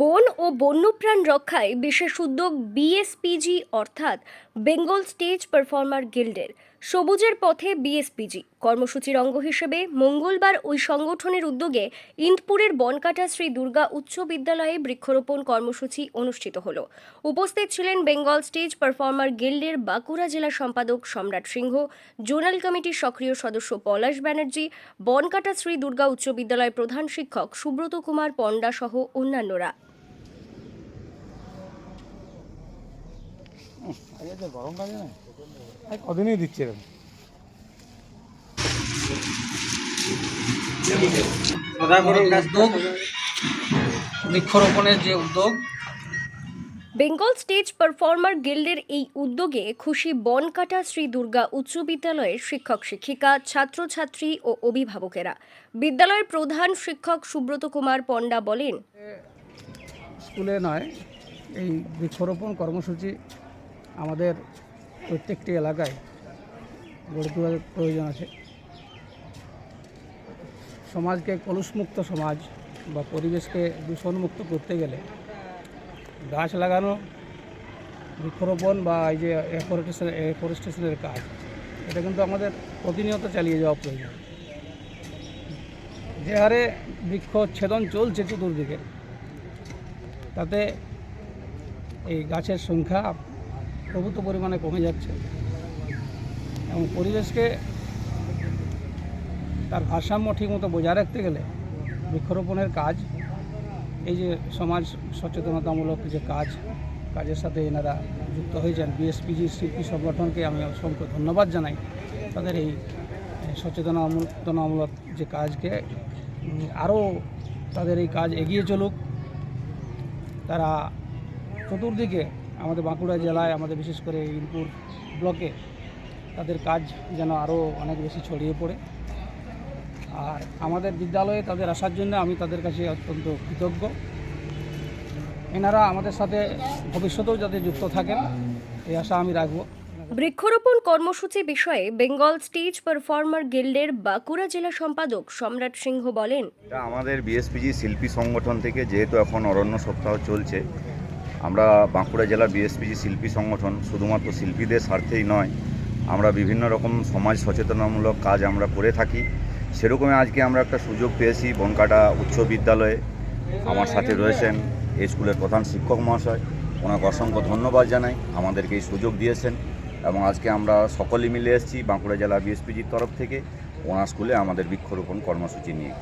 বন ও বন্যপ্রাণ রক্ষায় বিশেষ উদ্যোগ বিএসপিজি অর্থাৎ বেঙ্গল স্টেজ পারফর্মার গিল্ডের সবুজের পথে বিএসপিজি কর্মসূচির অঙ্গ হিসেবে মঙ্গলবার ওই সংগঠনের উদ্যোগে ইন্দপুরের বনকাটা শ্রী দুর্গা উচ্চ বিদ্যালয়ে বৃক্ষরোপণ কর্মসূচি অনুষ্ঠিত হল। উপস্থিত ছিলেন বেঙ্গল স্টেজ পারফর্মার গিল্ডের বাঁকুড়া জেলা সম্পাদক সম্রাট সিংহ, জোনাল কমিটির সক্রিয় সদস্য পলাশ ব্যানার্জি, বনকাটা শ্রী দুর্গা উচ্চ বিদ্যালয়ের প্রধান শিক্ষক সুব্রত কুমার পণ্ডা সহ অন্যান্যরা আরে তো গরম লাগে না। কদিনই দিচ্ছে এরকম। উদ্যোগ বৃক্ষরোপণের যে উদ্যোগ বেঙ্গল স্টেজ পারফর্মার গিল্ডের এই উদ্যোগে খুশি বনকাটা শ্রী দুর্গা উচ্চ বিদ্যালয়ের শিক্ষক শিক্ষিকা ছাত্রছাত্রী ও অভিভাবকেরা। বিদ্যালয়ের প্রধান শিক্ষক সুব্রত কুমার পণ্ডা বলেন স্কুলে নয় এই বৃক্ষরোপণ কর্মসূচি আমাদের প্রত্যেকটি এলাকায় গড়ে তোলার প্রয়োজন আছে। সমাজকে কলুষমুক্ত সমাজ বা পরিবেশকে দূষণমুক্ত করতে গেলে গাছ লাগানো, বৃক্ষরোপণ বা এই যে এফরেস্টেশন এফরেস্টেশনের কাজ, এটা কিন্তু আমাদের প্রতিনিয়ত চালিয়ে যাওয়া প্রয়োজন। যে হারে বৃক্ষচ্ছেদন চলছে চতুর্দিকে, তাতে এই গাছের সংখ্যা প্রভূত পরিমাণে কমে যাচ্ছে এবং পরিবেশকে তার ভারসাম্য ঠিকমতো বজায় রাখতে গেলে বৃক্ষরোপণের কাজ, এই যে সমাজ সচেতনতামূলক যে কাজ, কাজের সাথে এনারা যুক্ত হয়েছেন, বিএসপিজি, শিল্পী সংগঠনকে আমি অসংখ্য ধন্যবাদ জানাই। তাদের এই সচেতনতামূলক যে কাজকে আরও তাদের এই কাজ এগিয়ে চলুক। তারা চতুর্দিকে আমাদের বাঁকুড়া জেলায় আমাদের বিশেষ করে ইনপুর ব্লকে তাদের কাজ যেন আরও অনেক বেশি ছড়িয়ে পড়ে। আর আমাদের বিদ্যালয়ে তাদের আসার জন্য আমি তাদের কাছে অত্যন্ত কৃতজ্ঞ। এনারা আমাদের সাথে ভবিষ্যতেও যাতে যুক্ত থাকেন এই আশা আমি রাখব। বৃক্ষরোপণ কর্মসূচি বিষয়ে বেঙ্গল স্টেজ পারফর্মার গিল্ডের বাঁকুড়া জেলা সম্পাদক সম্রাট সিংহ বলেন এটা আমাদের বিএসপিজি শিল্পী সংগঠন থেকে যেহেতু এখন অরণ্য সপ্তাহ চলছে আমরা বাঁকুড়া জেলা বিএসপিজি শিল্পী সংগঠন, শুধুমাত্র শিল্পীদের স্বার্থেই নয়, আমরা বিভিন্ন রকম সমাজ সচেতনামূলক কাজ আমরা করে থাকি। সেরকমই আজকে আমরা একটা সুযোগ পেয়েছি বনকাটা উচ্চ বিদ্যালয়ে। আমার সাথে রয়েছেন এই স্কুলের প্রধান শিক্ষক মহাশয়। ওনাকে অসংখ্য ধন্যবাদ জানাই। আমাদেরকে এই সুযোগ দিয়েছেন এবং আজকে আমরা সকলে মিলে এসেছি বাঁকুড়া জেলা বিএসপিজির তরফ থেকে ওনার স্কুলে আমাদের বৃক্ষরোপণ কর্মসূচি নিয়ে।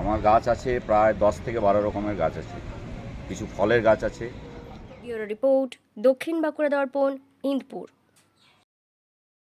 আমার গাছ আছে প্রায় দশ থেকে বারো রকমের গাছ আছে। কিছু ফলের গাছ আছে। রিপোর্ট দক্ষিণ বাঁকুড়া দর্পণ ইন্দপুর।